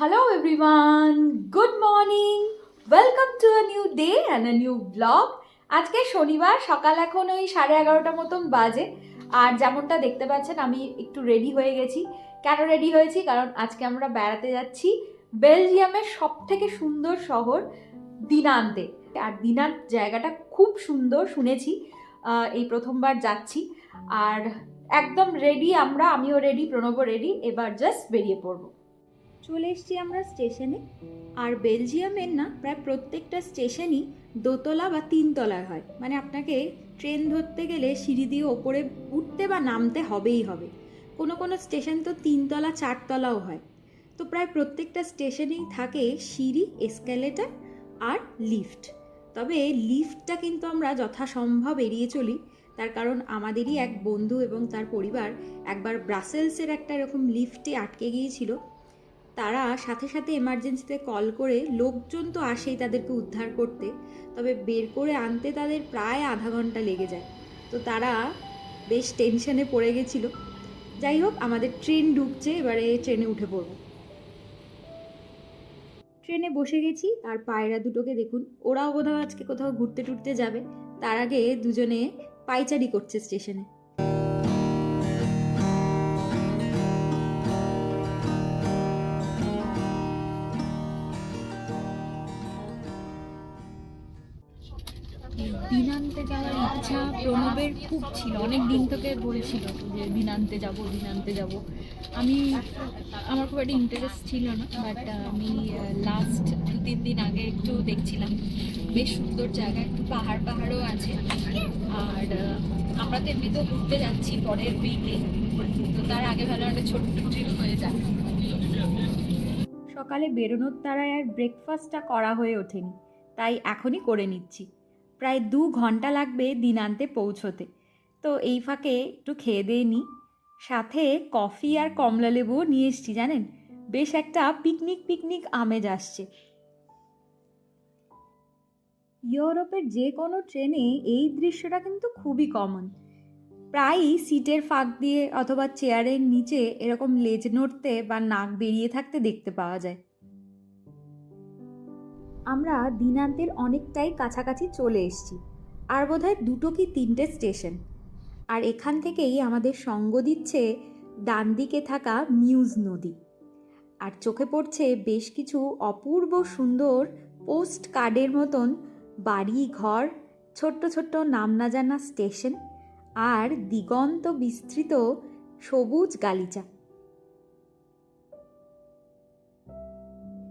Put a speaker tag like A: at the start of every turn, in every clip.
A: Hello everyone, good morning. Welcome to a new day and a new vlog. আজকে শনিবার সকাল এখন ওই সাড়ে এগারোটা মতন বাজে। আর যেমনটা দেখতে পাচ্ছেন আমি একটু রেডি হয়ে গেছি। কেন রেডি হয়েছি? কারণ আজকে আমরা বেড়াতে যাচ্ছি বেলজিয়ামের সব থেকে সুন্দর শহর দিনান্তে। আর দিনান্ত জায়গাটা খুব সুন্দর শুনেছি এই প্রথমবার যাচ্ছি। আর একদম রেডি আমরা আমিও রেডি প্রণব রেডি এবার জাস্ট বেরিয়ে পড়ব। চলে এসেছি আমরা স্টেশনে। আর বেলজিয়ামের না প্রায় প্রত্যেকটা স্টেশনই দোতলা বা তিনতলার হয়। মানে আপনাকে ট্রেন ধরতে গেলে সিঁড়ি দিয়ে ওপরে উঠতে বা নামতে হবেই হবে। কোনো কোনো স্টেশন তো তিনতলা, চারতলাও হয়। তো প্রায় প্রত্যেকটা স্টেশনেই থাকে সিঁড়ি, এসক্যালেটার আর লিফট। তবে লিফটটা কিন্তু আমরা যথাসম্ভব এড়িয়ে চলি। তার কারণ আমাদেরই এক বন্ধু এবং তার পরিবার একবার ব্রাসেলসের একটা এরকম লিফটে আটকে গিয়েছিল। তারা সাথে সাথে এমার্জেন্সিতে কল করে লোকজন তো আসেই তাদেরকে উদ্ধার করতে। তবে বের করে আনতে তাদের প্রায় আধা ঘণ্টা লেগে যায়। তো তারা বেশ টেনশনে পড়ে গেছিল। যাই হোক, আমাদের ট্রেন ঢুকছে, এবারে ট্রেনে উঠে পড়ব। ট্রেনে বসে গেছি, আর পায়রা দুটোকে দেখুন। ওরাও বোধহয় আজকে কোথাও ঘুরতে টুরতে যাবে। তার আগে দুজনে পাইচারি করছে স্টেশনে
B: দিনান্তে যাওয়ার ইচ্ছা প্রণবের খুব ছিল, অনেক দিন থেকে বলছিল যে দিনান্তে যাব দিনান্তে যাব। আমি, আমার খুব একটা ইন্টারেস্ট ছিল না বাট আমি লাস্ট দু তিন দিন আগে একটু দেখছিলাম, বেশ সুন্দর জায়গা, একটু পাহাড় পাহাড়ও আছে। আর আমরা তো এমনিতেও ঘুরতে যাচ্ছি পরের উইকে তো তার আগে ভালো একটা ছোট্ট ট্রিপ হয়ে যায়
A: সকালে বেরোনোর তারায় আর ব্রেকফাস্টটা করা হয়ে ওঠেনি, তাই এখনই করে নিচ্ছি। প্রায় দু ঘণ্টা লাগবে দিনান্তে পৌঁছোতে। তো এই ফাঁকে একটু খেয়ে দিয়ে নিই সাথে কফি আর কমলা লেবুও নিয়ে এসছি, জানেন? বেশ একটা পিকনিক পিকনিক আমেজ আসছে। ইউরোপের যে কোনো ট্রেনে এই দৃশ্যটা কিন্তু খুবই কমন প্রায়ই সিটের ফাঁক দিয়ে অথবা চেয়ারের নিচে এরকম লেজ নড়তে বা নাক বেরিয়ে থাকতে দেখতে পাওয়া যায়। আমরা দিনান্তের অনেকটাই কাছাকাছি চলে এসেছি। আর বোধহয় দুটো কি তিনটে স্টেশন। আর এখান থেকেই আমাদের সঙ্গ দিচ্ছে ডান দিকে থাকা মিউজ নদী। আর চোখে পড়ছে বেশ কিছু অপূর্ব সুন্দর পোস্ট কার্ডের মতন বাড়ি, ঘর, ছোট্ট ছোট্ট নাম না জানা স্টেশন আর দিগন্ত বিস্তৃত সবুজ গালিচা।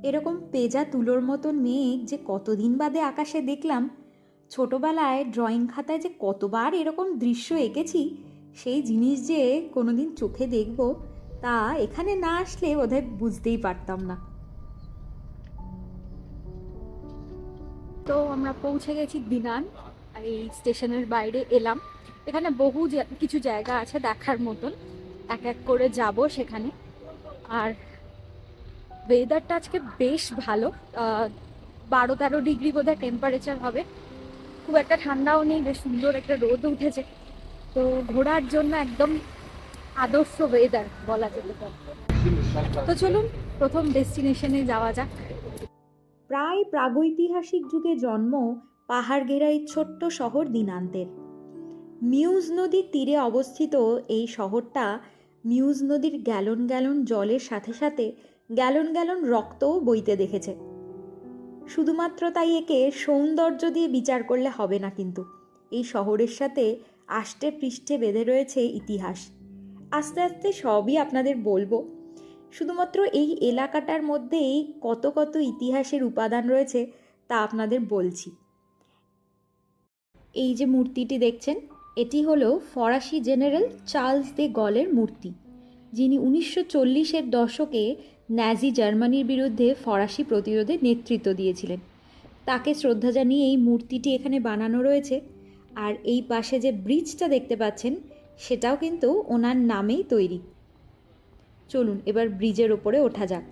A: এরকম পেজা তুলোর মতন মেঘ যে কতদিন বাদে আকাশে দেখলাম, ছোটবেলায় ড্রয়িং খাতায় যে কতবার এরকম দৃশ্য এঁকেছি, সেই জিনিস যে কোনোদিন চোখে দেখব, তা এখানে না আসলে বোধহয় বুঝতেই পারতাম না। তো আমরা পৌঁছে গেছি দিনান, এই স্টেশনের বাইরে এলাম। এখানে বহু কিছু জায়গা আছে দেখার মতন, এক এক করে যাব সেখানে। আর ওয়েদারটা আজকে বেশ ভালো। বারো তেরো ডিগ্রি বোধহয় টেম্পারেচার হবে। খুব একটা ঠান্ডাও নেই, বেশ সুন্দর একটা রোদ উঠেছে। তো ঘোরার জন্য একদম আদর্শ ওয়েদার বলা যেতে পারে। তো চলুন প্রথম ডেস্টিনেশনে যাওয়া যাক। প্রায় প্রাগৈতিহাসিক যুগে জন্ম পাহাড় ঘেরা এই ছোট্ট শহর দিনান্তের। মিউজ নদীর তীরে অবস্থিত এই শহরটা মিউজ নদীর গ্যালন গ্যালন জলের সাথে সাথে গ্যালন গ্যালন রক্তও বইতে দেখেছে। শুধুমাত্র তাই একে সৌন্দর্য দিয়ে বিচার করলে হবে না কিন্তু। এই শহরের সাথে আষ্টে পৃষ্ঠে বেঁধে রয়েছে ইতিহাস। আস্তে আস্তে সবই আপনাদের বলব। শুধুমাত্র এই এলাকাটার মধ্যেই কত কত ইতিহাসের উপাদান রয়েছে তা আপনাদের বলছি। এই যে মূর্তিটি দেখছেন, এটি হলো ফরাসি জেনারেল চার্লস দে গলের মূর্তি, যিনি উনিশশো চল্লিশের দশকে ন্যাজি জার্মানির বিরুদ্ধে ফরাসি প্রতিরোধে নেতৃত্ব দিয়েছিলেন। তাকে শ্রদ্ধা জানিয়ে এই মূর্তিটি এখানে বানানো রয়েছে। আর এই পাশে যে ব্রিজটা দেখতে পাচ্ছেন, সেটাও কিন্তু ওনার নামেই তৈরি। চলুন, এবার ব্রিজের ওপরে ওঠা যাক।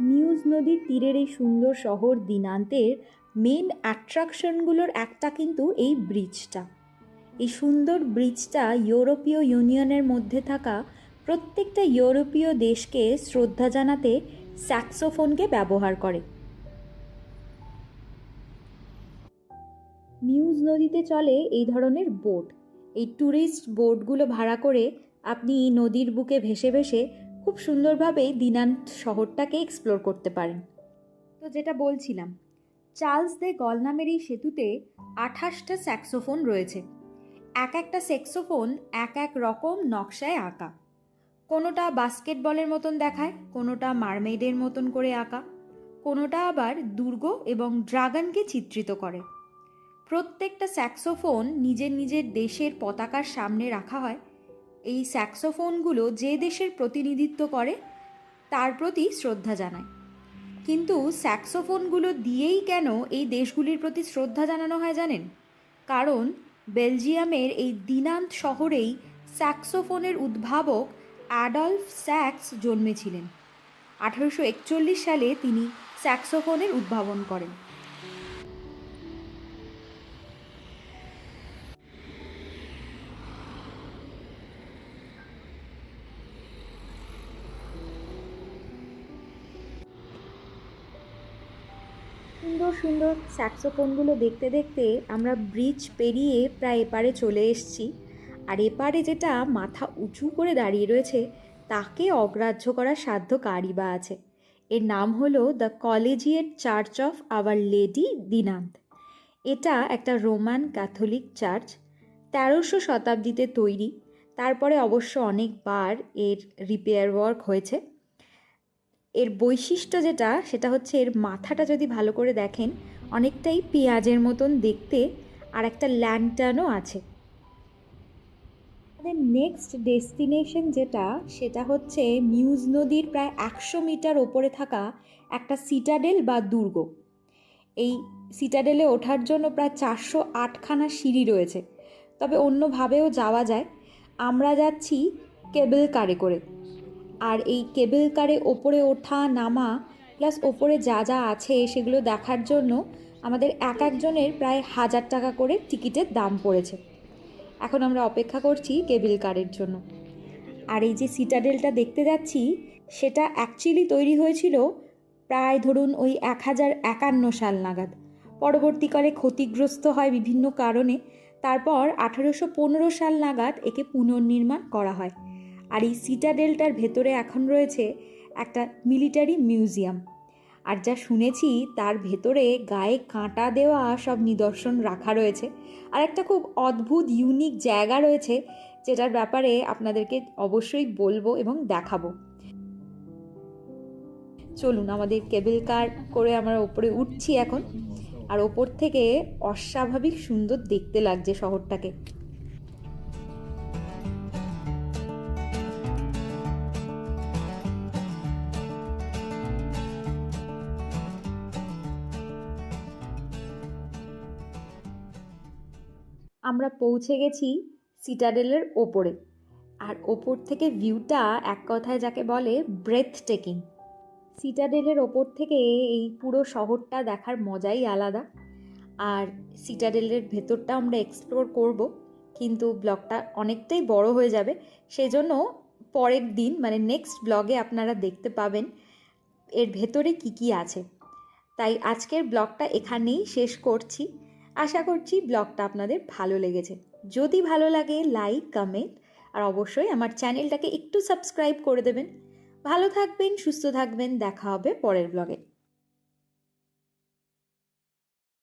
A: নিউজ নদীর তীরের এই সুন্দর শহর দিনান্তের মেন অ্যাট্রাকশনগুলোর একটা কিন্তু এই ব্রিজটা। এই সুন্দর ব্রিজটা ইউরোপীয় ইউনিয়নের মধ্যে থাকা প্রত্যেকটা ইউরোপীয় দেশকে শ্রদ্ধা জানাতে স্যাক্সোফোনকে ব্যবহার করে। মিউজ নদীতে চলে এই ধরনের বোট। এই ট্যুরিস্ট বোটগুলো ভাড়া করে আপনি নদীর বুকে ভেসে ভেসে খুব সুন্দরভাবে দিনান্ত শহরটাকে এক্সপ্লোর করতে পারেন। তো যেটা বলছিলাম, চার্লস দে গল নামের এই সেতুতে আঠাশটা স্যাক্সোফোন রয়েছে। এক একটা স্যাক্সোফোন এক এক রকম নকশায় আঁকা। কোনোটা বাস্কেটবলের মতন দেখায়, কোনোটা মারমেডের মতন করে আঁকা, কোনোটা আবার দুর্গ এবং ড্রাগনকে চিত্রিত করে। প্রত্যেকটা স্যাক্সোফোন নিজের নিজের দেশের পতাকার সামনে রাখা হয়। এই স্যাক্সোফোনগুলো যে দেশের প্রতিনিধিত্ব করে, তার প্রতি শ্রদ্ধা জানায়। কিন্তু স্যাক্সোফোনগুলো দিয়েই কেন এই দেশগুলির প্রতি শ্রদ্ধা জানানো হয় জানেন? কারণ বেলজিয়ামের এই দিনান্ত শহরেই স্যাক্সোফোনের উদ্ভাবক অ্যাডলফ স্যাক্স জন্মেছিলেন। আঠারোশো একচল্লিশ সালে তিনি স্যাক্সোফোনের উদ্ভাবন করেন। সুন্দর সুন্দর স্যাক্সোফোনগুলো দেখতে দেখতে আমরা ব্রিজ পেরিয়ে প্রায় এপারে চলে এসেছি। আর এপারে যেটা মাথা উঁচু করে দাঁড়িয়ে রয়েছে, তাকে অগ্রাহ্য করার সাধ্য কারই বা আছে। এর নাম হলো the collegiate church of our lady Dinant এটা একটা রোমান ক্যাথলিক চার্চ, তেরোশো শতাব্দীতে তৈরি। তারপরে অবশ্য অনেকবার এর রিপেয়ার ওয়ার্ক হয়েছে। এর বৈশিষ্ট্য যেটা, সেটা হচ্ছে এর মাথাটা যদি ভালো করে দেখেন, অনেকটাই পেঁয়াজের মতন দেখতে, আর একটা ল্যান্টার্নও আছে। আমাদের নেক্সট ডেস্টিনেশন যেটা, সেটা হচ্ছে মিউজ নদীর প্রায় একশো মিটার ওপরে থাকা একটা সিটাডেল বা দুর্গ। এই সিটাডেলে ওঠার জন্য প্রায় চারশো আটখানা সিঁড়ি রয়েছে। তবে অন্যভাবেও যাওয়া যায়। আমরা যাচ্ছি কেবল কারে করে। আর এই কেবল কারে ওপরে ওঠা, নামা প্লাস ওপরে যা যা আছে, সেগুলো দেখার জন্য আমাদের এক একজনের প্রায় হাজার টাকা করে টিকিটের দাম পড়েছে। এখন আমরা অপেক্ষা করছি কেবল কারের জন্য। আর এই যে সিটাডেলটা দেখতে যাচ্ছি, সেটা অ্যাকচুয়ালি তৈরি হয়েছিল প্রায় ধরুন ওই এক হাজার একান্ন সাল নাগাদ। পরবর্তীকালে ক্ষতিগ্রস্ত হয় বিভিন্ন কারণে, তারপর আঠারোশো পনেরো সাল নাগাদ একে পুনর্নির্মাণ করা হয়। আর এই সিটাডেলটার ভেতরে এখন রয়েছে একটা মিলিটারি মিউজিয়াম। আর যা শুনেছি, তার ভেতরে গায়ে কাঁটা দেওয়া সব নিদর্শন রাখা রয়েছে। আর একটা খুব অদ্ভুত ইউনিক জায়গা রয়েছে, যেটার ব্যাপারে আপনাদেরকে অবশ্যই বলব এবং দেখাবো। চলুন, আমাদের কেবল কার করে আমরা ওপরে উঠছি এখন। আর ওপর থেকে অস্বাভাবিক সুন্দর দেখতে লাগছে শহরটাকে। আমরা পৌঁছে গেছি সিটাডেলের ওপরে। আর ওপর থেকে ভিউটা এক কথায় যাকে বলে ব্রেথ টেকিং সিটাডেলের ওপর থেকে এই পুরো শহরটা দেখার মজাই আলাদা। আর সিটাডেলের ভেতরটা আমরা এক্সপ্লোর করব, কিন্তু ব্লগটা অনেকটাই বড় হয়ে যাবে। সেই জন্য পরের দিন মানে নেক্সট ব্লগে আপনারা দেখতে পাবেন এর ভেতরে কি কি আছে। তাই আজকের ব্লগটা এখানেই শেষ করছি। আশা করছি ব্লগটা আপনাদের ভালো লেগেছে। যদি ভালো লাগে লাইক কমেন্ট আর অবশ্যই আমার চ্যানেলটাকে একটু সাবস্ক্রাইব করে দেবেন। ভালো থাকবেন, সুস্থ থাকবেন, দেখা হবে পরের ব্লগে।